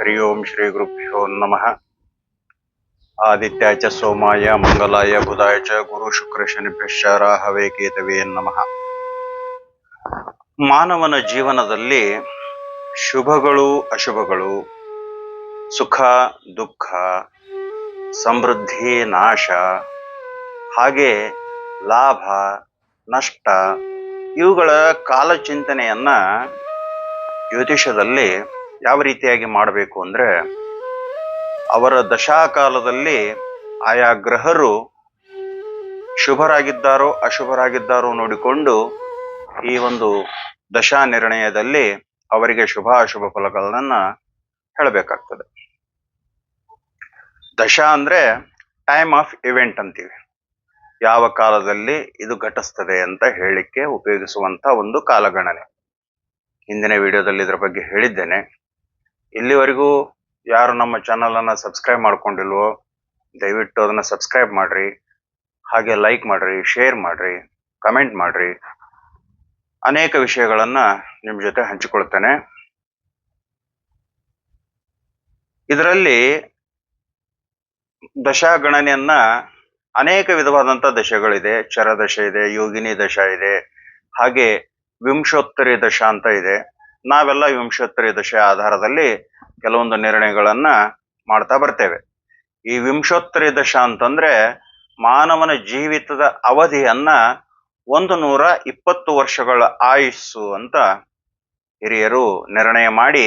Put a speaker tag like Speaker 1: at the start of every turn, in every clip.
Speaker 1: ಹರಿ ಓಂ ಶ್ರೀ ಗುರುಭ್ಯೋ ನಮಃ ಆದಿತ್ಯಾಯ ಚ ಸೋಮಾಯ ಮಂಗಲಾಯ ಬುಧಾಯ ಚ ಗುರು ಶುಕ್ರ ಶನಿಭ್ಯಶ್ಚ ರಾಹವೇ ಕೇತವೇ ನಮಃ ಮಾನವನ ಜೀವನದಲ್ಲಿ ಶುಭಗಳು, ಅಶುಭಗಳು, ಸುಖ, ದುಃಖ, ಸಮೃದ್ಧಿ, ನಾಶ, ಹಾಗೆ ಲಾಭ, ನಷ್ಟ, ಇವುಗಳ ಕಾಲಚಿಂತನೆಯನ್ನ ಜ್ಯೋತಿಷದಲ್ಲಿ ಯಾವ ರೀತಿಯಾಗಿ ಮಾಡಬೇಕು ಅಂದ್ರೆ ಅವರ ದಶಾಕಾಲದಲ್ಲಿ ಆಯಾ ಗ್ರಹರು ಶುಭರಾಗಿದ್ದಾರೋ ಅಶುಭರಾಗಿದ್ದಾರೋ ನೋಡಿಕೊಂಡು ಈ ಒಂದು ದಶಾ ನಿರ್ಣಯದಲ್ಲಿ ಅವರಿಗೆ ಶುಭ ಅಶುಭ ಫಲಗಳನ್ನ ಹೇಳಬೇಕಾಗ್ತದೆ. ದಶಾ ಅಂದ್ರೆ ಟೈಮ್ ಆಫ್ ಇವೆಂಟ್ ಅಂತೀವಿ. ಯಾವ ಕಾಲದಲ್ಲಿ ಇದು ಘಟಿಸ್ತದೆ ಅಂತ ಹೇಳಿಕ್ಕೆ ಉಪಯೋಗಿಸುವಂತ ಒಂದು ಕಾಲಗಣನೆ. ಹಿಂದಿನ ವಿಡಿಯೋದಲ್ಲಿ ಇದರ ಬಗ್ಗೆ ಹೇಳಿದ್ದೇನೆ. ಇಲ್ಲಿವರೆಗೂ ಯಾರು ನಮ್ಮ ಚಾನಲ್ ಅನ್ನ ಸಬ್ಸ್ಕ್ರೈಬ್ ಮಾಡ್ಕೊಂಡಿಲ್ವೋ, ದಯವಿಟ್ಟು ಅದನ್ನ ಸಬ್ಸ್ಕ್ರೈಬ್ ಮಾಡ್ರಿ, ಹಾಗೆ ಲೈಕ್ ಮಾಡ್ರಿ ಶೇರ್ ಮಾಡ್ರಿ ಕಮೆಂಟ್ ಮಾಡ್ರಿ. ಅನೇಕ ವಿಷಯಗಳನ್ನ ನಿಮ್ ಜೊತೆ ಹಂಚಿಕೊಳ್ತೇನೆ. ಇದರಲ್ಲಿ ದಶಾಗಣನೆಯನ್ನ ಅನೇಕ ವಿಧವಾದಂತ ದಶೆಗಳಿದೆ. ಚರದಶೆ ಇದೆ, ಯೋಗಿನಿ ದಶ ಇದೆ, ಹಾಗೆ ವಿಂಶೋತ್ತರಿ ದಶ ಅಂತ ಇದೆ. ನಾವೆಲ್ಲ ವಿಂಶೋತ್ತರಿ ದಶೆ ಆಧಾರದಲ್ಲಿ ಕೆಲವೊಂದು ನಿರ್ಣಯಗಳನ್ನ ಮಾಡ್ತಾ ಬರ್ತೇವೆ. ಈ ವಿಂಶೋತ್ತರಿ ದಶ ಅಂತಂದ್ರೆ ಮಾನವನ ಜೀವಿತದ ಅವಧಿಯನ್ನ ಒಂದು ನೂರ ಇಪ್ಪತ್ತು ವರ್ಷಗಳ ಆಯುಸ್ಸು ಅಂತ ಹಿರಿಯರು ನಿರ್ಣಯ ಮಾಡಿ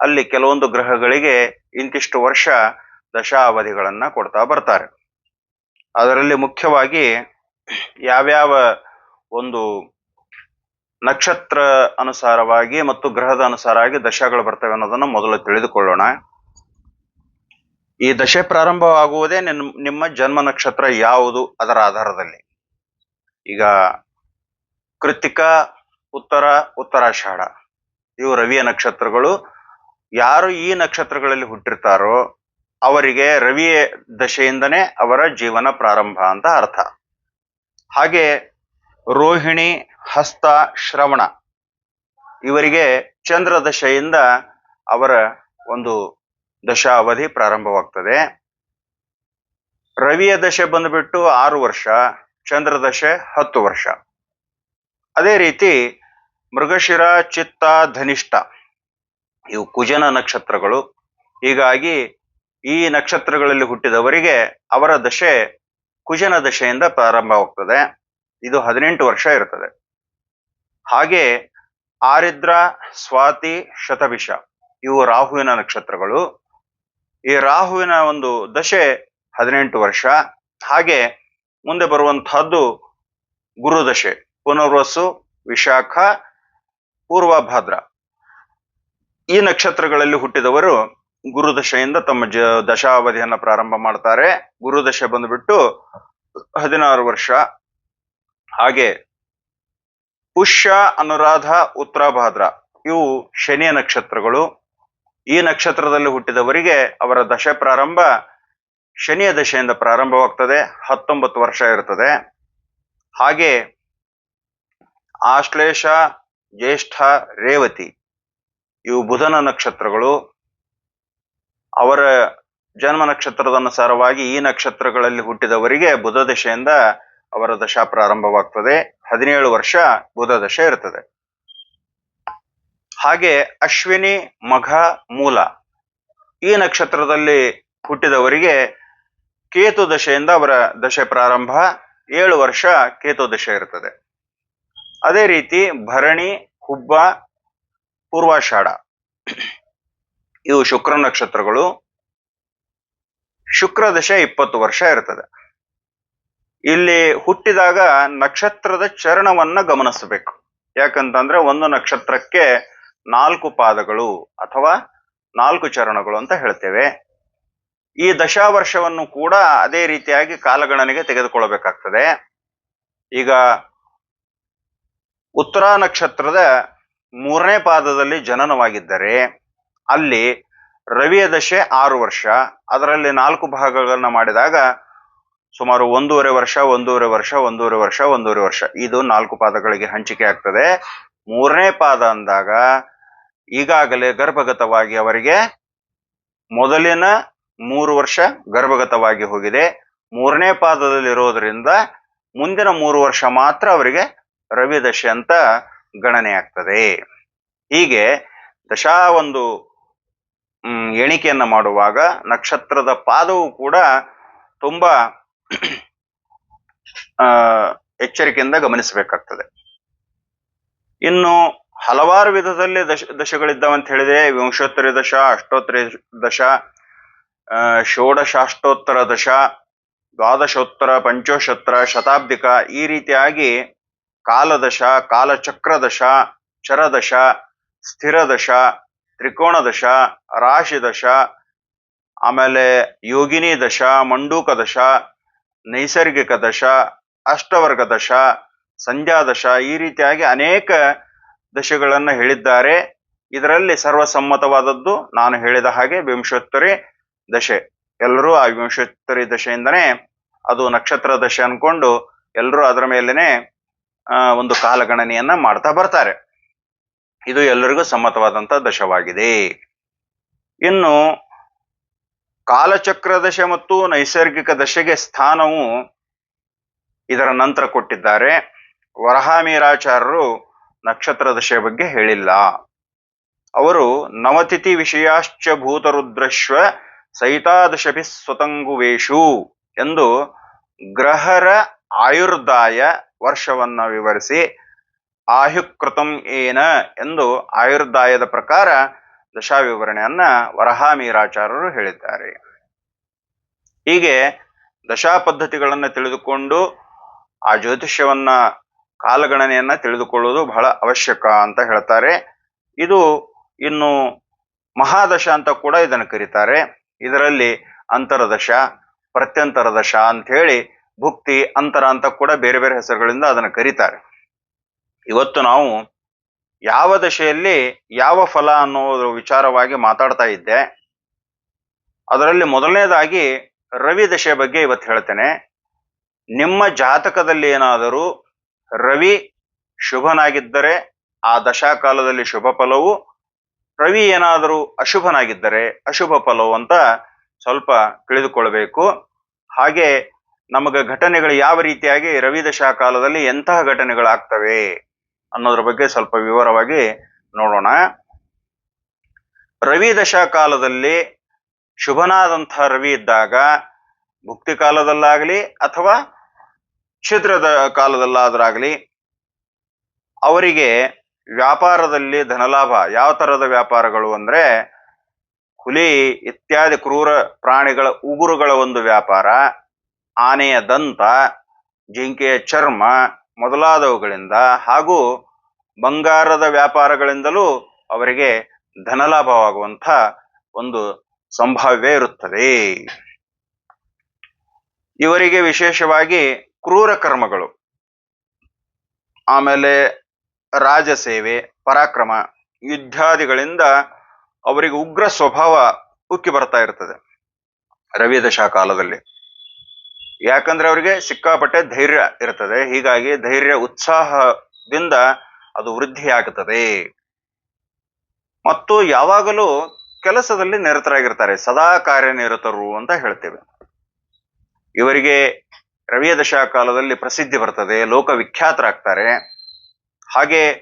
Speaker 1: ಅಲ್ಲಿ ಕೆಲವೊಂದು ಗ್ರಹಗಳಿಗೆ ಇಂತಿಷ್ಟು ವರ್ಷ ದಶಾ ಅವಧಿಗಳನ್ನು ಕೊಡ್ತಾ ಬರ್ತಾರೆ. ಅದರಲ್ಲಿ ಮುಖ್ಯವಾಗಿ ಯಾವ್ಯಾವ ಒಂದು ನಕ್ಷತ್ರ ಅನುಸಾರವಾಗಿ ಮತ್ತು ಗ್ರಹದ ಅನುಸಾರವಾಗಿ ದಶಗಳು ಬರ್ತವೆ ಅನ್ನೋದನ್ನ ಮೊದಲು ತಿಳಿದುಕೊಳ್ಳೋಣ. ಈ ದಶೆ ಪ್ರಾರಂಭವಾಗುವುದೇ ನಿಮ್ಮ ಜನ್ಮ ನಕ್ಷತ್ರ ಯಾವುದು ಅದರ ಆಧಾರದಲ್ಲಿ? ಈಗ ಕೃತಿಕ ಉತ್ತರ, ಉತ್ತರಾಷಾಢ. ಇವು ರವಿಯ ನಕ್ಷತ್ರಗಳು. ಯಾರು ಈ ನಕ್ಷತ್ರಗಳಲ್ಲಿ ಹುಟ್ಟಿರ್ತಾರೋ ಅವರಿಗೆ ರವಿಯ ದಶೆಯಿಂದನೇ ಅವರ ಜೀವನ ಪ್ರಾರಂಭ ಅಂತ ಅರ್ಥ. ಹಾಗೆ ರೋಹಿಣಿ ಹಸ್ತ ಶ್ರವಣ. ಇವರಿಗೆ ಚಂದ್ರ ದಶೆಯಿಂದ ಅವರ ಒಂದು ದಶಾವಧಿ ಪ್ರಾರಂಭವಾಗ್ತದೆ. ರವಿಯ ದಶೆ ಬಂದುಬಿಟ್ಟು ಆರು ವರ್ಷ, ಚಂದ್ರ ದಶೆ ಹತ್ತು ವರ್ಷ. ಅದೇ ರೀತಿ ಮೃಗಶಿರ, ಚಿತ್ತ, ಧನಿಷ್ಠ ಇವು ಕುಜನ ನಕ್ಷತ್ರಗಳು. ಹೀಗಾಗಿ ಈ ನಕ್ಷತ್ರಗಳಲ್ಲಿ ಹುಟ್ಟಿದವರಿಗೆ ಅವರ ದಶೆ ಕುಜನ ದಶೆಯಿಂದ ಪ್ರಾರಂಭವಾಗ್ತದೆ. ಇದು ಹದಿನೆಂಟು ವರ್ಷ ಇರ್ತದೆ. ಹಾಗೆ ಆರಿದ್ರ, ಸ್ವಾತಿ, ಶತಭಿಷ ಇವು ರಾಹುವಿನ ನಕ್ಷತ್ರಗಳು. ಈ ರಾಹುವಿನ ಒಂದು ದಶೆ ಹದಿನೆಂಟು ವರ್ಷ. ಹಾಗೆ ಮುಂದೆ ಬರುವಂತಹದ್ದು ಗುರುದಶೆ ಪುನರ್ವಸು, ವಿಶಾಖ, ಪೂರ್ವಭಾದ್ರ. ಈ ನಕ್ಷತ್ರಗಳಲ್ಲಿ ಹುಟ್ಟಿದವರು ಗುರುದಶೆಯಿಂದ ತಮ್ಮ ಜ ದಶಾವಧಿಯನ್ನು ಪ್ರಾರಂಭ ಮಾಡ್ತಾರೆ. ಗುರುದಶೆ ಬಂದುಬಿಟ್ಟು ಬಂದ್ಬಿಟ್ಟು ಹದಿನಾರು ವರ್ಷ. ಹಾಗೆ ಪುಷ್ಯ, ಅನುರಾಧ ಉತ್ತರಾಭಾದ್ರ ಇವು ಶನಿಯ ನಕ್ಷತ್ರಗಳು. ಈ ನಕ್ಷತ್ರದಲ್ಲಿ ಹುಟ್ಟಿದವರಿಗೆ ಅವರ ದಶೆ ಪ್ರಾರಂಭ ಶನಿಯ ದಶೆಯಿಂದ ಪ್ರಾರಂಭವಾಗ್ತದೆ. ಹತ್ತೊಂಬತ್ತು ವರ್ಷ ಇರ್ತದೆ. ಹಾಗೆ ಆಶ್ಲೇಷ, ಜ್ಯೇಷ್ಠ, ರೇವತಿ ಇವು ಬುಧನ ನಕ್ಷತ್ರಗಳು. ಅವರ ಜನ್ಮ ನಕ್ಷತ್ರದ ಅನುಸಾರವಾಗಿ ಈ ನಕ್ಷತ್ರಗಳಲ್ಲಿ ಹುಟ್ಟಿದವರಿಗೆ ಬುಧ ದಶೆಯಿಂದ ಅವರ ದಶಾ ಪ್ರಾರಂಭವಾಗ್ತದೆ. ಹದಿನೇಳು ವರ್ಷ ಬುಧ ದಶೆ ಇರ್ತದೆ. ಹಾಗೆ ಅಶ್ವಿನಿ ಮಘ ಮೂಲ. ಈ ನಕ್ಷತ್ರದಲ್ಲಿ ಹುಟ್ಟಿದವರಿಗೆ ಕೇತು ದಶೆಯಿಂದ ಅವರ ದಶೆ ಪ್ರಾರಂಭ. ಏಳು ವರ್ಷ ಕೇತು ದಶೆ ಇರ್ತದೆ. ಅದೇ ರೀತಿ ಭರಣಿ, ಹುಬ್ಬ, ಪೂರ್ವಾಷಾಢ. ಇವು ಶುಕ್ರ ನಕ್ಷತ್ರಗಳು. ಶುಕ್ರ ದಶೆ ಇಪ್ಪತ್ತು ವರ್ಷ ಇರ್ತದೆ. ಇಲ್ಲಿ ಹುಟ್ಟಿದಾಗ ನಕ್ಷತ್ರದ ಚರಣವನ್ನ ಗಮನಿಸಬೇಕು. ಯಾಕಂತಂದ್ರೆ ಒಂದು ನಕ್ಷತ್ರಕ್ಕೆ ನಾಲ್ಕು ಪಾದಗಳು ಅಥವಾ ನಾಲ್ಕು ಚರಣಗಳು ಅಂತ ಹೇಳ್ತೇವೆ. ಈ ದಶಾವರ್ಷವನ್ನು ಕೂಡ ಅದೇ ರೀತಿಯಾಗಿ ಕಾಲಗಣನೆಗೆ ತೆಗೆದುಕೊಳ್ಳಬೇಕಾಗ್ತದೆ. ಈಗ ಉತ್ತರ ನಕ್ಷತ್ರದ ಮೂರನೇ ಪಾದದಲ್ಲಿ ಜನನವಾಗಿದ್ದರೆ ಅಲ್ಲಿ ರವಿಯ ದಶೆ ಆರು ವರ್ಷ, ಅದರಲ್ಲಿ ನಾಲ್ಕು ಭಾಗಗಳನ್ನ ಮಾಡಿದಾಗ ಸುಮಾರು ಒಂದೂವರೆ ವರ್ಷ ಒಂದೂವರೆ ವರ್ಷ ಒಂದೂವರೆ ವರ್ಷ ಒಂದೂವರೆ ವರ್ಷ. ಇದು ನಾಲ್ಕು ಪಾದಗಳಿಗೆ ಹಂಚಿಕೆ ಆಗ್ತದೆ. ಮೂರನೇ ಪಾದ ಅಂದಾಗ ಈಗಾಗಲೇ ಗರ್ಭಗತವಾಗಿ ಅವರಿಗೆ ಮೊದಲಿನ ಮೂರು ವರ್ಷ ಗರ್ಭಗತವಾಗಿ ಹೋಗಿದೆ. ಮೂರನೇ ಪಾದದಲ್ಲಿರೋದ್ರಿಂದ ಮುಂದಿನ ಮೂರು ವರ್ಷ ಮಾತ್ರ ಅವರಿಗೆ ರವಿ ದಶೆ ಅಂತ ಗಣನೆ ಆಗ್ತದೆ. ಹೀಗೆ ದಶಾ ಒಂದು ಎಣಿಕೆಯನ್ನು ಮಾಡುವಾಗ ನಕ್ಷತ್ರದ ಪಾದವು ಕೂಡ ತುಂಬಾ ಎಚ್ಚರಿಕೆಯಿಂದ ಗಮನಿಸಬೇಕಾಗ್ತದೆ. ಇನ್ನು ಹಲವಾರು ವಿಧದಲ್ಲಿ ದಶ, ದಶಗಳಿದ್ದಾವೆ ಅಂತ ಹೇಳಿದೆ ವಿಂಶೋತ್ತರಿ ದಶ, ಅಷ್ಟೋತ್ತರಿ ದಶ ಷೋಡಶಾಷ್ಟೋತ್ತರ ದಶ, ದ್ವಾದಶೋತ್ತರ, ಪಂಚೋಶೋತ್ತರ, ಶತಾಬ್ದಿಕ ಈ ರೀತಿಯಾಗಿ ಕಾಲದಶ, ಕಾಲಚಕ್ರದಶ, ಚರದಶ, ಸ್ಥಿರದಶ, ತ್ರಿಕೋಣದಶ, ರಾಶಿದಶ ರಾಶಿ ದಶ ಆಮೇಲೆ ಯೋಗಿನಿ ದಶ ಮಂಡೂಕ ದಶ ನೈಸರ್ಗಿಕ ದಶ, ಅಷ್ಟವರ್ಗ ದಶ, ಸಂಧ್ಯಾ ದಶ ಈ ರೀತಿಯಾಗಿ ಅನೇಕ ದಶೆಗಳನ್ನು ಹೇಳಿದ್ದಾರೆ. ಇದರಲ್ಲಿ ಸರ್ವಸಮ್ಮತವಾದದ್ದು ನಾನು ಹೇಳಿದ ಹಾಗೆ ವಿಂಶೋತ್ತರಿ ದಶೆ. ಎಲ್ಲರೂ ಆ ವಿಂಶೋತ್ತರಿ ದಶೆಯಿಂದನೇ ಅದು ನಕ್ಷತ್ರ ದಶೆ ಅನ್ಕೊಂಡು ಎಲ್ಲರೂ ಅದರ ಮೇಲೆನೆ ಒಂದು ಕಾಲಗಣನೆಯನ್ನ ಮಾಡ್ತಾ ಬರ್ತಾರೆ. ಇದು ಎಲ್ಲರಿಗೂ ಸಮ್ಮತವಾದಂಥ ದಶವಾಗಿದೆ. ಇನ್ನು ಕಾಲಚಕ್ರ ದಶೆ ಮತ್ತು ನೈಸರ್ಗಿಕ ದಶೆಗೆ ಸ್ಥಾನವು ಇದರ ನಂತರ ಕೊಟ್ಟಿದ್ದಾರೆ. ವರಹಾಮೀರಾಚಾರ್ಯರು ನಕ್ಷತ್ರ ದಶೆ ಬಗ್ಗೆ ಹೇಳಿಲ್ಲ. ಅವರು ನವತಿಥಿ ವಿಷಯಾಶ್ಚ ಭೂತರುದ್ರಶ್ವ ಸಹಿತಾದಶಭಿ ಸ್ವತಂಗುವೇಶು ಎಂದು ಗ್ರಹರ ಆಯುರ್ದಾಯ ವರ್ಷವನ್ನ ವಿವರಿಸಿ ಆಹುಕೃತಂ ಏನ ಎಂದು ಆಯುರ್ದಾಯದ ಪ್ರಕಾರ ದಶಾ ವಿವರಣೆಯನ್ನ ವರಹಾಮೀರಾಚಾರ್ಯರು ಹೇಳಿದ್ದಾರೆ. ಹೀಗೆ ದಶಾ ಪದ್ಧತಿಗಳನ್ನ ತಿಳಿದುಕೊಂಡು ಆ ಜ್ಯೋತಿಷ್ಯವನ್ನ ಕಾಲಗಣನೆಯನ್ನ ತಿಳಿದುಕೊಳ್ಳುವುದು ಬಹಳ ಅವಶ್ಯಕ ಅಂತ ಹೇಳ್ತಾರೆ. ಇದು ಇನ್ನು ಮಹಾದಶ ಅಂತ ಕೂಡ ಇದನ್ನು ಕರೀತಾರೆ. ಇದರಲ್ಲಿ ಅಂತರದಶ ಪ್ರತ್ಯಂತರ ದಶ ಅಂತ ಹೇಳಿ ಭುಕ್ತಿ, ಅಂತರ ಅಂತ ಕೂಡ ಬೇರೆ ಬೇರೆ ಹೆಸರುಗಳಿಂದ ಅದನ್ನು ಕರೀತಾರೆ. ಇವತ್ತು ನಾವು ಯಾವ ದಶೆಯಲ್ಲಿ ಯಾವ ಫಲ ಅನ್ನೋದ್ರ ವಿಚಾರವಾಗಿ ಮಾತಾಡ್ತಾ ಇದ್ದೆ. ಅದರಲ್ಲಿ ಮೊದಲನೇದಾಗಿ ರವಿ ದಶೆ ಬಗ್ಗೆ ಇವತ್ತು ಹೇಳ್ತೇನೆ. ನಿಮ್ಮ ಜಾತಕದಲ್ಲಿ ಏನಾದರೂ ರವಿ ಶುಭನಾಗಿದ್ದರೆ ಆ ದಶಾಕಾಲದಲ್ಲಿ ಶುಭ ಫಲವು, ರವಿ ಏನಾದರೂ ಅಶುಭನಾಗಿದ್ದರೆ ಅಶುಭ ಫಲವು ಅಂತ ಸ್ವಲ್ಪ ತಿಳಿದುಕೊಳ್ಬೇಕು. ಹಾಗೆ ನಮಗೆ ಘಟನೆಗಳು ಯಾವ ರೀತಿಯಾಗಿ ರವಿ ದಶಾ ಕಾಲದಲ್ಲಿ ಎಂತಹ ಘಟನೆಗಳಾಗ್ತವೆ? ಅನ್ನೋದ್ರ ಬಗ್ಗೆ ಸ್ವಲ್ಪ ವಿವರವಾಗಿ ನೋಡೋಣ. ರವಿ ದಶಾ ಕಾಲದಲ್ಲಿ ಶುಭನಾದಂಥ ರವಿ ಇದ್ದಾಗ ಭುಕ್ತಿ ಕಾಲದಲ್ಲಾಗಲಿ ಅಥವಾ ಛಿದ್ರದ ಕಾಲದಲ್ಲಾದ್ರಾಗಲಿ ಅವರಿಗೆ ವ್ಯಾಪಾರದಲ್ಲಿ ಧನಲಾಭ, ಯಾವ ತರದ ವ್ಯಾಪಾರಗಳು ಅಂದ್ರೆ ಹುಲಿ ಇತ್ಯಾದಿ ಕ್ರೂರ ಪ್ರಾಣಿಗಳ ಉಗುರುಗಳ ಒಂದು ವ್ಯಾಪಾರ, ಆನೆಯ ದಂತ, ಜಿಂಕೆಯ ಚರ್ಮ ಮೊದಲಾದವುಗಳಿಂದ ಹಾಗೂ ಬಂಗಾರದ ವ್ಯಾಪಾರಗಳಿಂದಲೂ ಅವರಿಗೆ ಧನಲಾಭವಾಗುವಂಥ ಒಂದು ಸಂಭಾವ್ಯ ಇರುತ್ತದೆ. ಇವರಿಗೆ ವಿಶೇಷವಾಗಿ ಕ್ರೂರ ಕರ್ಮಗಳು, ಆಮೇಲೆ ರಾಜಸೇವೆ ಪರಾಕ್ರಮ ಯುದ್ಧಾದಿಗಳಿಂದ ಅವರಿಗೆ ಉಗ್ರ ಸ್ವಭಾವ ಉಕ್ಕಿ ಬರ್ತಾ ಇರ್ತದೆ ರವಿ ದಶಾ ಕಾಲದಲ್ಲಿ. ಯಾಕಂದ್ರೆ ಅವರಿಗೆ ಸಿಕ್ಕಾಪಟ್ಟೆ ಧೈರ್ಯ ಇರ್ತದೆ, ಹೀಗಾಗಿ ಧೈರ್ಯ, ಉತ್ಸಾಹದಿಂದ ಅದು ವೃದ್ಧಿಯಾಗುತ್ತದೆ. ಮತ್ತು ಯಾವಾಗಲೂ ಕೆಲಸದಲ್ಲಿ ನಿರತರಾಗಿರ್ತಾರೆ. ಸದಾ ಕಾರ್ಯನಿರತರು ಅಂತ ಹೇಳ್ತೇವೆ. ಇವರಿಗೆ ರವಿಯ ದಶಾ ಕಾಲದಲ್ಲಿ ಪ್ರಸಿದ್ಧಿ ಬರ್ತದೆ ಲೋಕ ವಿಖ್ಯಾತರಾಗ್ತಾರೆ ಹಾಗೆ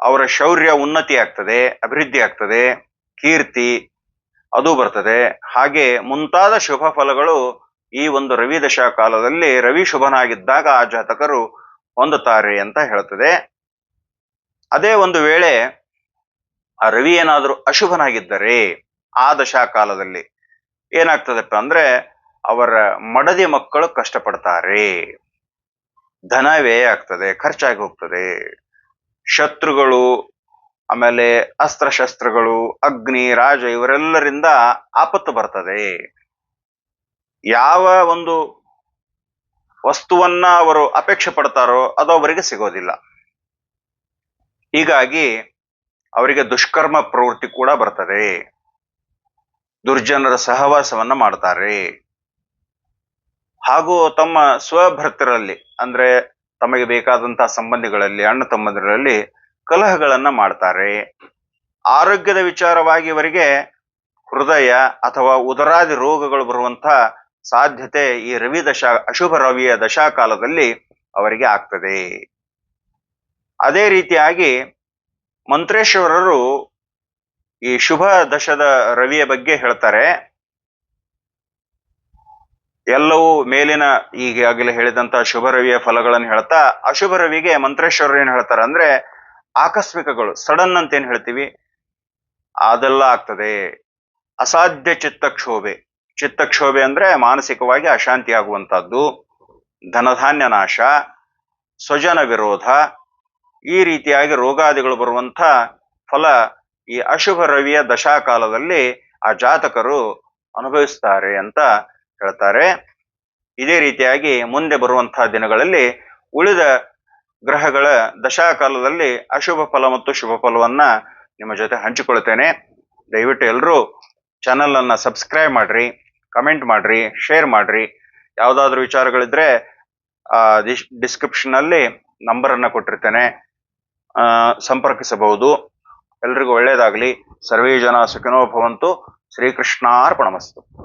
Speaker 1: ಅವರ ಶೌರ್ಯ ಉನ್ನತಿ ಆಗ್ತದೆ ಅಭಿವೃದ್ಧಿ ಆಗ್ತದೆ ಕೀರ್ತಿ ಅದು ಬರ್ತದೆ. ಹಾಗೆ ಮುಂತಾದ ಶುಭ ಫಲಗಳು ಈ ಒಂದು ರವಿ ದಶಾ ಕಾಲದಲ್ಲಿ ರವಿ ಶುಭನಾಗಿದ್ದಾಗ ಆ ಜಾತಕರು ಹೊಂದುತ್ತಾರೆ ಅಂತ ಹೇಳ್ತದೆ. ಅದೇ ಒಂದು ವೇಳೆ ಆ ರವಿ ಏನಾದರೂ ಅಶುಭನಾಗಿದ್ದರೆ ಆ ದಶಾ ಕಾಲದಲ್ಲಿ ಏನಾಗ್ತದಪ್ಪ ಅಂದ್ರೆ ಅವರ ಮಡದಿ ಮಕ್ಕಳು ಕಷ್ಟಪಡ್ತಾರೆ. ಧನ ವ್ಯಯ ಆಗ್ತದೆ, ಖರ್ಚಾಗಿ ಹೋಗ್ತದೆ. ಶತ್ರುಗಳು, ಆಮೇಲೆ ಅಸ್ತ್ರಶಸ್ತ್ರಗಳು, ಅಗ್ನಿ, ರಾಜ ಇವರೆಲ್ಲರಿಂದ ಆಪತ್ತು ಬರ್ತದೆ. ಯಾವ ಒಂದು ವಸ್ತುವನ್ನ ಅವರು ಅಪೇಕ್ಷೆ ಪಡ್ತಾರೋ ಅದು ಅವರಿಗೆ ಸಿಗೋದಿಲ್ಲ. ಹೀಗಾಗಿ ಅವರಿಗೆ ದುಷ್ಕರ್ಮ ಪ್ರವೃತ್ತಿ ಕೂಡ ಬರ್ತದೆ. ದುರ್ಜನರ ಸಹವಾಸವನ್ನ ಮಾಡ್ತಾರೆ. ಹಾಗೂ ತಮ್ಮ ಸ್ವಭರ್ತರಲ್ಲಿ, ಅಂದ್ರೆ ತಮಗೆ ಬೇಕಾದಂತಹ ಸಂಬಂಧಿಗಳಲ್ಲಿ, ಅಣ್ಣ ತಮ್ಮಂದಿರಲ್ಲಿ ಕಲಹಗಳನ್ನ ಮಾಡ್ತಾರೆ. ಆರೋಗ್ಯದ ವಿಚಾರವಾಗಿ ಇವರಿಗೆ ಹೃದಯ ಅಥವಾ ಉದರಾದಿ ರೋಗಗಳು ಬರುವಂತಹ ಸಾಧ್ಯತೆ ಈ ರವಿ ದಶಾ, ಅಶುಭ ರವಿಯ ದಶಾಕಾಲದಲ್ಲಿ ಅವರಿಗೆ ಆಗ್ತದೆ. ಅದೇ ರೀತಿಯಾಗಿ ಮಂತ್ರೇಶ್ವರರು ಈ ಶುಭ ದಶದ ರವಿಯ ಬಗ್ಗೆ ಹೇಳ್ತಾರೆ. ಎಲ್ಲವೂ ಮೇಲಿನ ಈಗಾಗಲೇ ಹೇಳಿದಂತ ಶುಭ ರವಿಯ ಫಲಗಳನ್ನು ಹೇಳ್ತಾ, ಅಶುಭ ರವಿಗೆ ಮಂತ್ರೇಶ್ವರರು ಏನ್ ಹೇಳ್ತಾರೆ ಅಂದ್ರೆ ಆಕಸ್ಮಿಕಗಳು ಸಡನ್ ಅಂತ ಏನ್ ಹೇಳ್ತೀವಿ? ಅದೆಲ್ಲ ಆಗ್ತದೆ. ಅಸಾಧ್ಯ ಚಿತ್ತಕ್ಷೋಭೆ. ಚಿತ್ತಕ್ಷೋಭೆ ಅಂದ್ರೆ ಮಾನಸಿಕವಾಗಿ ಅಶಾಂತಿ ಆಗುವಂತಹದ್ದು ಧನಧಾನ್ಯ ನಾಶ, ಸ್ವಜನ ವಿರೋಧ ಈ ರೀತಿಯಾಗಿ ರೋಗಾದಿಗಳು ಬರುವಂತ ಫಲ ಈ ಅಶುಭ ರವಿಯ ದಶಾಕಾಲದಲ್ಲಿ ಆ ಜಾತಕರು ಅನುಭವಿಸ್ತಾರೆ ಅಂತ ಹೇಳ್ತಾರೆ. ಇದೇ ರೀತಿಯಾಗಿ ಮುಂದೆ ಬರುವಂತಹ ದಿನಗಳಲ್ಲಿ ಉಳಿದ ಗ್ರಹಗಳ ದಶಾಕಾಲದಲ್ಲಿ ಅಶುಭ ಫಲ ಮತ್ತು ಶುಭ ಫಲವನ್ನ ನಿಮ್ಮ ಜೊತೆ ಹಂಚಿಕೊಳ್ತೇನೆ. ದಯವಿಟ್ಟು ಎಲ್ಲರೂ ಚಾನಲ್ ಅನ್ನ ಸಬ್ಸ್ಕ್ರೈಬ್ ಮಾಡ್ರಿ, ಕಮೆಂಟ್ ಮಾಡ್ರಿ, ಶೇರ್ ಮಾಡ್ರಿ. ಯಾವುದಾದ್ರೂ ವಿಚಾರಗಳಿದ್ರೆ ಆ ಡಿಸ್ಕ್ರಿಪ್ಷನ್ ಅಲ್ಲಿ ನಂಬರ್ ಅನ್ನ ಕೊಟ್ಟಿರ್ತೇನೆ. ಸಂಪರ್ಕಿಸಬಹುದು. ಎಲ್ರಿಗೂ ಒಳ್ಳೆಯದಾಗಲಿ ಸರ್ವೇ ಜನ ಸುಖಿನೋ ಭವಂತು. ಶ್ರೀಕೃಷ್ಣಾರ್ಪಣಮಸ್ತು